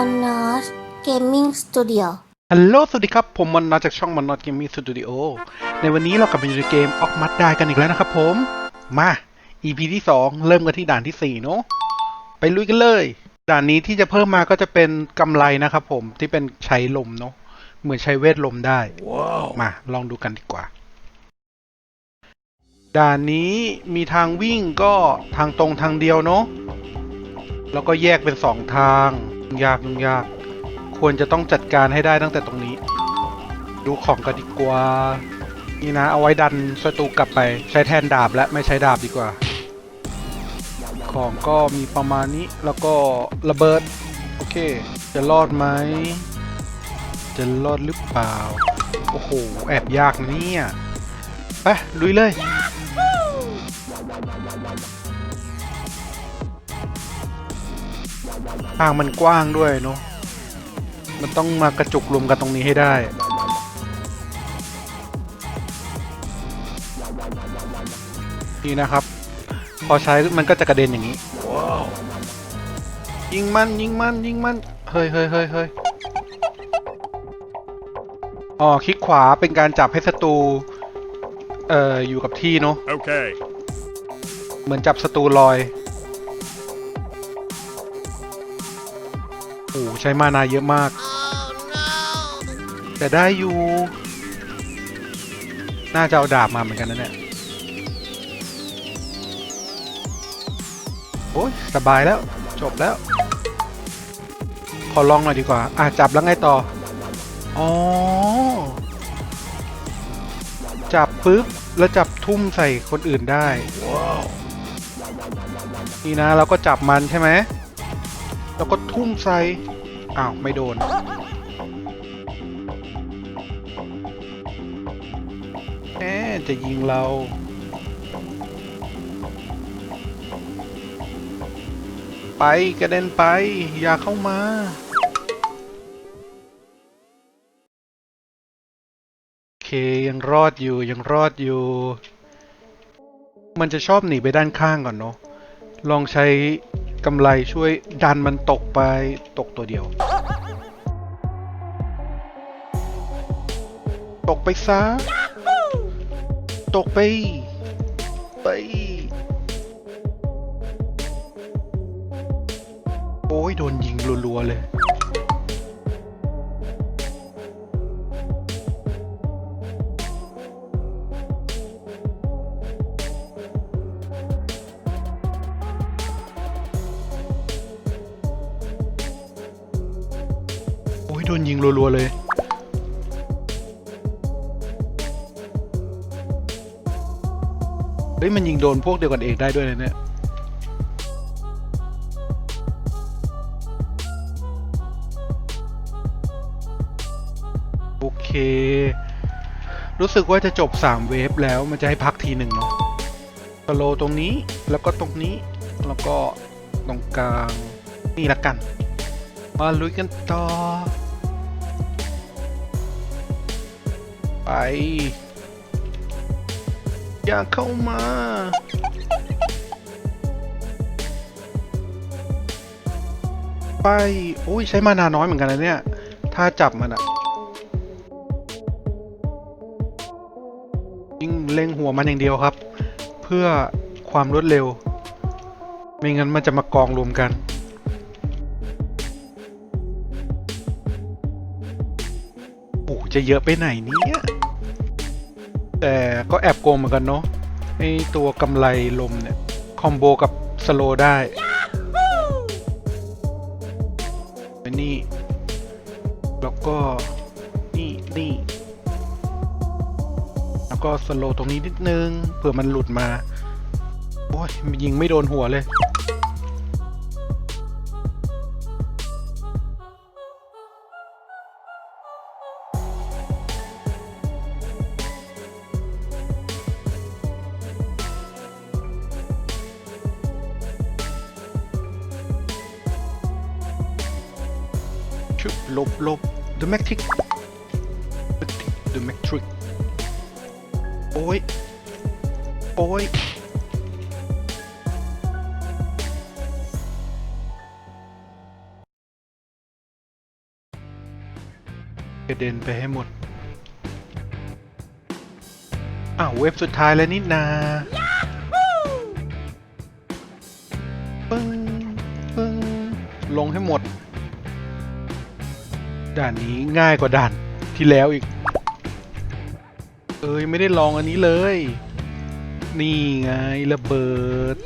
a n o s Gaming Studio ฮัลโหลสวัสดีครับ ผมมันนาจากช่องมันนอตเกมมิ่งสตูดิโอในวันนี้เรากลับมาอยู่ในเกมออกมัดได้กันอีกแล้วนะครับผม มา EP ที่ 2 เริ่มกันที่ด่านที่ 4 เนอะไปลุยกันเลย ด่านนี้ที่จะเพิ่มมาก็จะเป็นกำไรนะครับผมที่เป็นใช้ลมเนอะเหมือนใช้เวทลมได้มาลองดูกันดีกว่า ด่านนี้มีทางวิ่งก็ทางตรงทางเดียวเนอะแล้วก็แยกเป็นสองทาง ยากยุ่งยาก ควรจะต้องจัดการให้ได้ตั้งแต่ตรงนี้ ดูของกันดีกว่า นี่นะเอาไว้ดันศัตรูกลับไปใช้แทนดาบและไม่ใช้ดาบดีกว่า ของก็มีประมาณนี้แล้วก็ระเบิด โอเค จะรอดไหม จะรอดหรือเปล่า โอ้โห แอบยากนะเนี่ย ไปลุยเลย ทางมันกว้างด้วยเนาะมันต้องมากระจุกรวมกันตรงนี้ให้ได้นี่นะครับ พอใช้มันก็จะกระเด็นอย่างนี้ยิงมันยิงมันยิงมันเฮ้ยเฮ้ยเฮ้ยเฮ้ยอ๋อคลิกขวาเป็นการจับให้ศัตรูเอ่ออยู่กับที่เนาะ Okay. เหมือนจับศัตรูลอย ใช้มานาเยอะมาก แต่ได้อยู่ น่าจะเอาดาบมาเหมือนกันนะเนี่ย โอ้ยสบายแล้ว จบแล้ว ขอลองหน่อยดีกว่า อะ จับแล้วไงต่อ อ๋อ จับปุ๊บ แล้วจับทุ่มใส่คนอื่นได้นี่นะเราก็จับมันใช่ไหมแล้วก็ทุ่มใส่ อ้าว ไม่โดน แหมจะยิงเรา ไปกระเด็นไป อย่าเข้ามาโอเคยังรอดอยู่ยังรอดอยู่ มันจะชอบหนีไปด้านข้างก่อนเนาะลองใช้ กำไรช่วยดันมันตกไปตกตัวเดียว ตกไปซะ ตกไป ไป โอ้ย โดนยิงรัวๆเลย โดนยิงรัวๆเลยเฮ้ยมันยิงโดนพวกเดียวกันเองได้ด้วยนะเนี่ยโอเค รู้สึกว่าจะจบ 3 เวฟแล้วมันจะให้พักทีหนึ่งเนาะสโลตรงนี้แล้วก็ตรงนี้แล้วก็ตรงกลางนี่ละกัน มาลุยกันต่อ ไป อย่าเข้ามาไปโอ้ยใช้มานาน้อยเหมือนกันนะเนี่ย ถ้าจับมันอะยิงเล็งหัวมันอย่างเดียวครับ เพื่อความรวดเร็ว ไม่งั้นมันจะมากองรวมกัน โอ้จะเยอะไปไหนเนี่ย แต่ก็แอบโกงเหมือนกันเนาะไอตัวกำไรลมเนี่ย คอมโบกับสโลได้ไอ้นี่ แล้วก็ นี่นี่แล้วก็สโลตรงนี้นิดนึงเผื่อมันหลุดมา โอ้ยมันยิงไม่โดนหัวเลย ชุบหลบหลบ The Matrix The Matrix โอ้ย โอ้ยกระเด็นไปให้หมด อ้าว เว็บสุดท้ายแล้วนี่นาปึ้งปึ้งลงให้หมด ด่านนี้ง่ายกว่าด่านที่แล้วอีก เอ้ยไม่ได้ลองอันนี้เลย นี่ไงระเบิด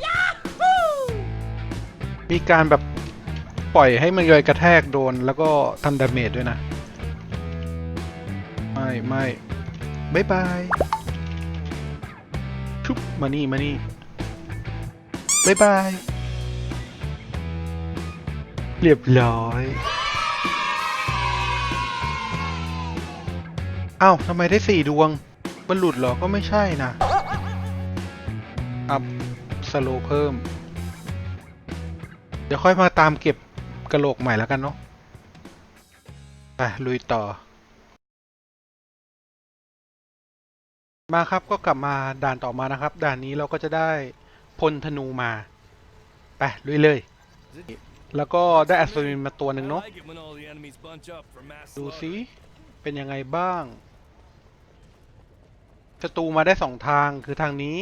มีการแบบปล่อยให้มันเลยกระแทกโดนแล้วก็ทำดาเมจด้วยนะ ไม่ไม่บายบายชุบมานี่มานี่บายบาย เรียบร้อย อ้าทำไมได้สี่ดวง มันหลุดเหรอ ก็ไม่ใช่นะ อัพสโลเพิ่ม เดี๋ยวค่อยมาตามเก็บกระโหลกใหม่แล้วกันเนาะไปลุยต่อ มาครับก็กลับมาด่านต่อมานะครับ ด่านนี้เราก็จะได้พลธนูมา ไปลุยเลย แล้วก็ได้อัศวินมาตัวหนึ่งเนาะ ดูสิ เป็นยังไงบ้างศัตรูมาได้สองทางคือทางนี้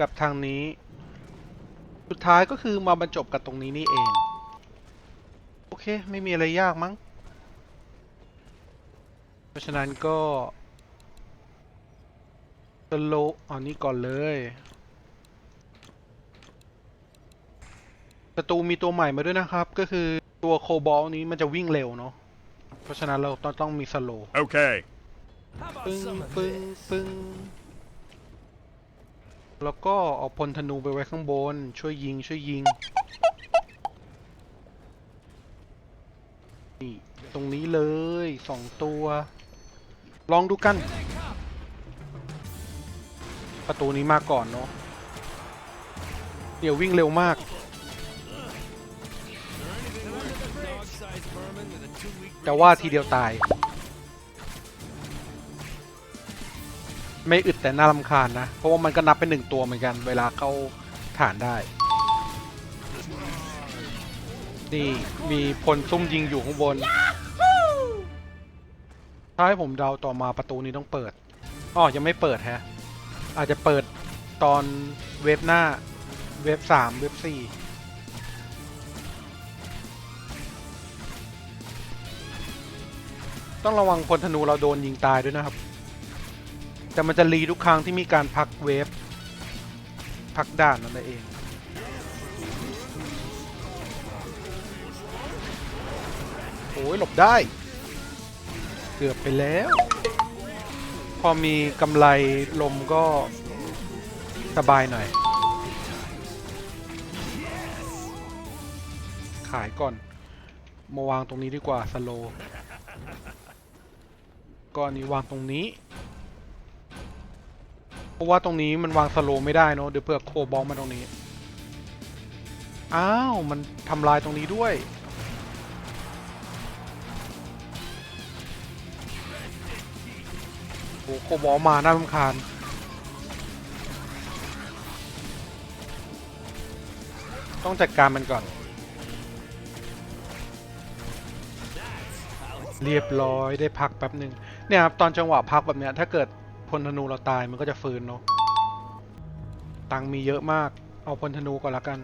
กับทางนี้ สุดท้ายก็คือมาบรรจบกับตรงนี้นี่เอง โอเค ไม่มีอะไรยากมั้ง เพราะฉะนั้นก็สโลอันนี้ก่อนเลยศัตรูมีตัวใหม่มาด้วยนะครับ ก็คือตัวโคบอลนี้มันจะวิ่งเร็วเนาะ เพราะฉะนั้นเราต้องต้องมีสโล Okay. ปึ้งปึ้งปึ้งแล้วก็เอาพลธนูไปไว้ข้างบน ช่วยยิง ช่วยยิง นี่ ตรงนี้เลยสองตัว ลองดูกัน ประตูนี้มาก่อนเนาะเดี๋ยววิ่งเร็วมาก แต่ว่าทีเดียวตาย ไม่อึดแต่น่ารำคาญนะ เพราะว่ามันก็นับเป็นหนึ่งตัวเหมือนกัน เวลาเข้าฐานได้ นี่มีพลซุ่มยิงอยู่ข้างบน ถ้าให้ผมเดาต่อมาประตูนี้ต้องเปิดอ๋อยังไม่เปิดฮะ อาจจะเปิดตอนเว็บหน้าเว็บสามเว็บสี่ ต้องระวังพลธนูเราโดนยิงตายด้วยนะครับ แต่มันจะรีทุกครั้งที่มีการพักเวฟ พักด่านนั่นเอง โอ้ยหลบได้ เกือบไปแล้ว พอมีกำไรลมก็สบายหน่อย ขายก่อน มาวางตรงนี้ดีกว่าสโล ก็อันนี้วางตรงนี้ เพราะว่าตรงนี้มันวางสโลไม่ได้เนอะเดี๋ยวเพื่อโคบอลมาตรงนี้ อ้าว มันทำลายตรงนี้ด้วย โอ้โคบอลมาน่ารำคาญต้องจัดการมันก่อน เรียบร้อยได้พักแป๊บหนึ่ง เนี่ยครับตอนจังหวะพักแบบเนี้ยถ้าเกิดพลธนูเราตายมันก็จะฟื้นเนาะตังค์มีเยอะมากเอาพลธนูก่อนละกัน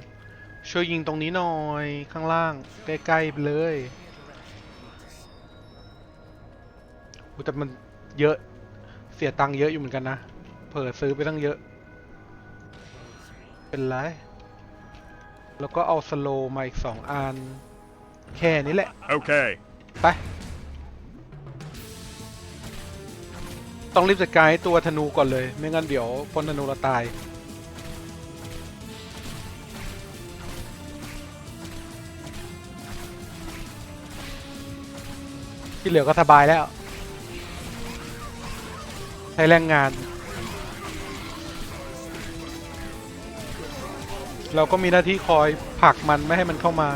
ช่วยยิงตรงนี้หน่อยข้างล่างใกล้ๆไปเลยอุ๊ยแต่มันเยอะเสียตังค์เยอะอยู่เหมือนกันนะเผลอซื้อไปตั้งเยอะ เป็นไรแล้วก็เอาสโลว์มาอีกสองอัน แค่นี้แหละ Okay. ไป ต้องรีบจัดการให้ตัวธนูก่อนเลย ไม่งั้นเดี๋ยวพลธนูเราตาย ที่เหลือก็สบายแล้ว ใช้แรงงาน เราก็มีหน้าที่คอยผลักมันไม่ให้มันเข้ามา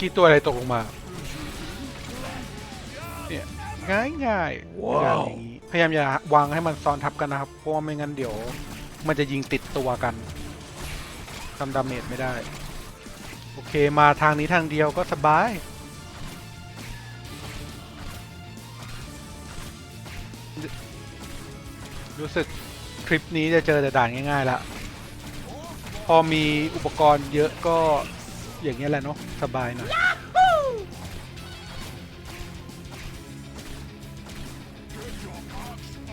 กี้ตัวอะไรตกลงมา เนี่ยง่ายง่ายๆอย่างนี้พยายามอย่าวางให้มันซ้อนทับกันนะครับ เพราะว่าไม่งั้นเดี๋ยว มันจะยิงติดตัวกันทำดาเมจไม่ได้ โอเคมาทางนี้ทางเดียวก็สบาย รู้สึกทริปนี้จะเจอแต่ด่านง่ายๆละ พอมีอุปกรณ์เยอะก็ อย่างเงี้ยแหละเนาะสบายหน่อย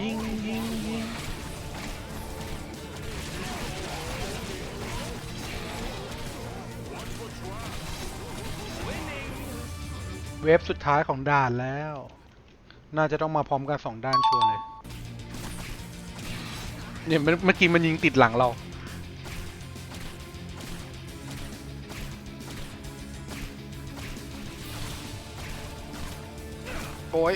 ยิงยิงยิงเวฟสุดท้ายของด่านแล้ว น่าจะต้องมาพร้อมกันสองด้านชัวร์เลย เนี่ยเมื่อเมื่อกี้มันยิงติดหลังเรา ย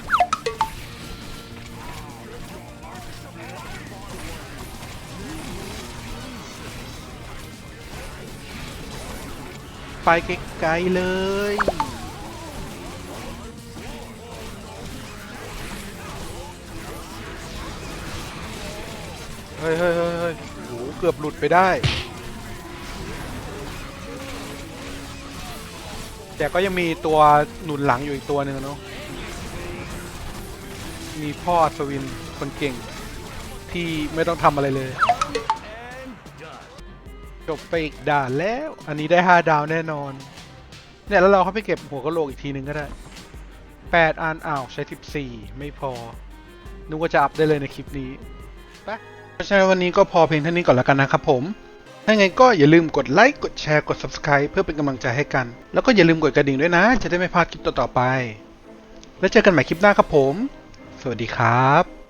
ไปไกลๆเลย เฮ้ยเฮ้ยเฮ้ยเฮ้ยโหเกือบหลุดไปได้ แต่ก็ยังมีตัวหนุนหลังอยู่อีกตัวหนึ่งเนาะ มีพ่ออัศวินคนเก่ง ที่ไม่ต้องทำอะไรเลย จบไปอีกด่านแล้ว อันนี้ได้ 5 ดาวแน่นอน เนี่ย แล้วเราเข้าไปเก็บหัวกะโหลกอีกทีหนึ่งก็ได้ 8 อันอ้าว ใช้ 14 ไม่พอ นึกว่าจะอัพได้เลยในคลิปนี้ไปเพราะฉะนั้นวันนี้ก็พอเพียงเท่านี้ก่อนแล้วกันนะครับผมถ้าไงก็อย่าลืมกดไลค์ กดแชร์ กด Subscribe เพื่อเป็นกำลังใจให้กัน แล้วก็อย่าลืมกดกระดิ่งด้วยนะ จะได้ไม่พลาดคลิปต่อๆไป แล้วเจอกันใหม่คลิปหน้าครับผม สวัสดีครับ